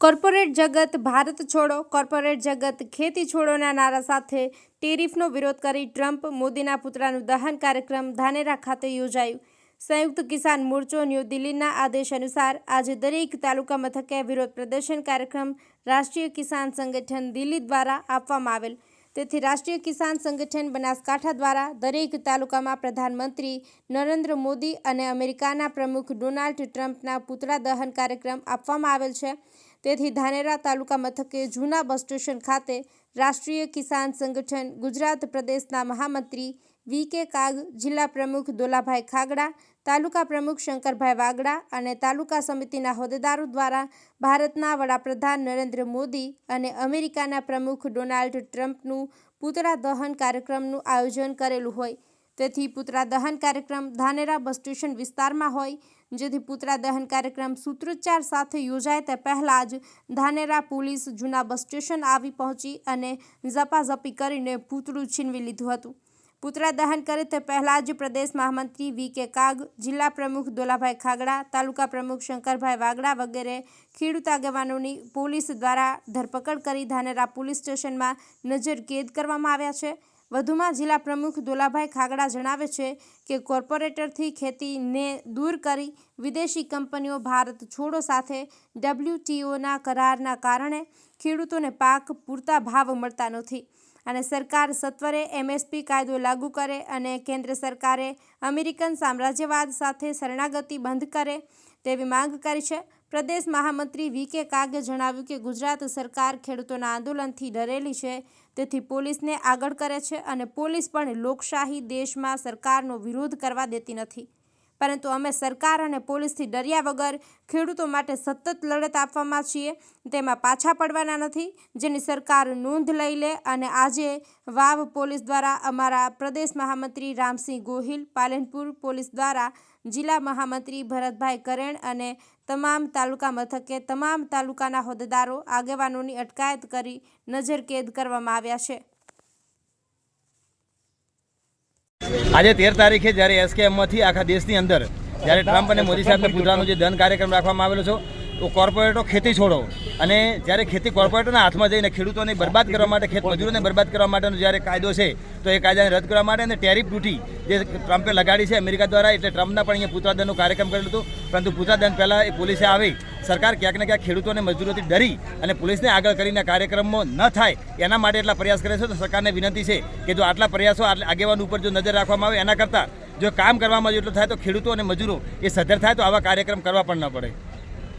Corporate જગત ભારત છોડો, corporate જગત ખેતી છોડોના નારા સાથે ટેરિફનો વિરોધ કરી ટ્રમ્પ મોદીના પુતળાનું દહન કાર્યક્રમ ધાનેરા ખાતે યોજાયું. સંયુક્ત કિસાન મોરચો ન્યૂ દિલ્હીના આદેશ અનુસાર આજે દરેક તાલુકા મથકે વિરોધ પ્રદર્શન કાર્યક્રમ રાષ્ટ્રીય કિસાન સંગઠન દિલ્હી દ્વારા આપવામાં આવેલ. તેથી રાષ્ટ્રીય કિસાન સંગઠન બનાસકાંઠા દ્વારા દરેક તાલુકામાં પ્રધાનમંત્રી નરેન્દ્ર મોદી અને અમેરિકાના પ્રમુખ ડોનાલ્ડ ટ્રમ્પના પુતળા દહન કાર્યક્રમ આપવામાં આવેલ છે. તેથી ધાનેરા તાલુકા મથકે જૂના બસ સ્ટેશન ખાતે રાષ્ટ્રીય કિસાન સંગઠન ગુજરાત પ્રદેશના મહામંત્રી વી કે કાગ, જિલ્લા પ્રમુખ દોલાભાઈ ખાગડા, તાલુકા પ્રમુખ શંકરભાઈ વાગડા અને તાલુકા સમિતિના હોદ્દેદારો દ્વારા ભારતના વડાપ્રધાન નરેન્દ્ર મોદી અને અમેરિકાના પ્રમુખ ડોનાલ્ડ ટ્રમ્પનું પુતળા દહન કાર્યક્રમનું આયોજન કરેલું હોય. તેથી પુતળા દહન કાર્યક્રમ ધાનેરા બસ સ્ટેશન વિસ્તારમાં હોય, જેથી પુતળા દહન કાર્યક્રમ સૂત્રોચ્ચાર સાથે યોજાય તે પહેલાં જ ધાનેરા પોલીસ જૂના બસ સ્ટેશન આવી પહોંચી અને ઝપાઝપી કરીને પૂતળું છીનવી લીધું હતું. પુતળા દહન કરે તે પહેલાં જ પ્રદેશ મહામંત્રી વી કે કાગ, જિલ્લા પ્રમુખ દોલાભાઈ ખાગડા, તાલુકા પ્રમુખ શંકરભાઈ વાગડા વગેરે ખેડૂત આગેવાનોની પોલીસ દ્વારા ધરપકડ કરી ધાનેરા પોલીસ સ્ટેશનમાં નજર કેદ કરવામાં આવ્યા છે. વધુમાં જિલ્લા પ્રમુખ દોલાભાઈ ખાગડા જણાવે છે કે કોર્પોરેટરથી ખેતીને દૂર કરી વિદેશી કંપનીઓ ભારત છોડો સાથે ડબ્લ્યુટીઓના કરારના કારણે ખેડૂતોને પાક પૂરતા ભાવ મળતા નથી. અને સરકાર સત્વરે એમએસપી કાયદો લાગુ કરે અને કેન્દ્ર સરકારે અમેરિકન સામ્રાજ્યવાદ સાથે શરણાગતિ બંધ કરે તેવી માંગ કરી છે. પ્રદેશ મહામંત્રી વી કે કાગે જણાવ્યું કે ગુજરાત સરકાર ખેડૂતોના આંદોલનથી ડરેલી છે. તેથી પોલીસને આગળ કરે છે અને પોલીસ પણ લોકશાહી દેશમાં સરકારનો વિરોધ કરવા દેતી નથી. પરંતુ અમે સરકાર અને પોલીસથી ડર્યા વગર ખેડૂતો માટે સતત લડત આપવામાં છીએ. તેમાં પાછા પડવાના નથી. જેની સરકાર નોંધ લઈ લે અને આજે વાવ પોલીસ દ્વારા અમારા પ્રદેશ મહામંત્રી રામસિંહ ગોહિલ, પાલનપુર પોલીસ દ્વારા જિલ્લા મહામંત્રી ભરતભાઈ કરેણ અને તમામ તાલુકા મથકે તમામ તાલુકાના હોદ્દેદારો, આગેવાનોની અટકાયત કરી નજરકેદ કરવામાં આવ્યા છે. આજે તેર તારીખે જ્યારે એસકેએમમાંથી આખા દેશની અંદર જ્યારે ટ્રમ્પ અને મોદી સાહેબને પુતળાનો જે ધન કાર્યક્રમ રાખવામાં આવેલો છે, તો કોર્પોરેટો ખેતી છોડો. અને જ્યારે ખેતી કોર્પોરેટરના હાથમાં જઈને ખેડૂતોને બરબાદ કરવા માટે, ખેત મજૂરોને બરબાદ કરવા માટેનો જ્યારે કાયદો છે, તો એ કાયદાને રદ કરવા માટે અને ટેરિફ ડ્યુટી જે ટ્રમ્પે લગાડી છે અમેરિકા દ્વારા, એટલે ટ્રમ્પના પણ અહીંયા પુતળા દંડનો કાર્યક્રમ કરેલો હતો. પરંતુ પુતળા દંડ પહેલાં એ પોલીસે આવી સરકાર ક્યાંક ને ક્યાંક ખેડૂતોને મજૂરોથી ડરી અને પોલીસને આગળ કરીને કાર્યક્રમો ન થાય એના માટે એટલા પ્રયાસ કરે છે. તો સરકારને વિનંતી છે કે જો આટલા પ્રયાસો આગેવાન ઉપર જો નજર રાખવામાં આવે એના કરતાં જો કામ કરવામાં જેટલું થાય તો ખેડૂતો અને મજૂરો એ સધર થાય તો આવા કાર્યક્રમ કરવા પણ ન પડે.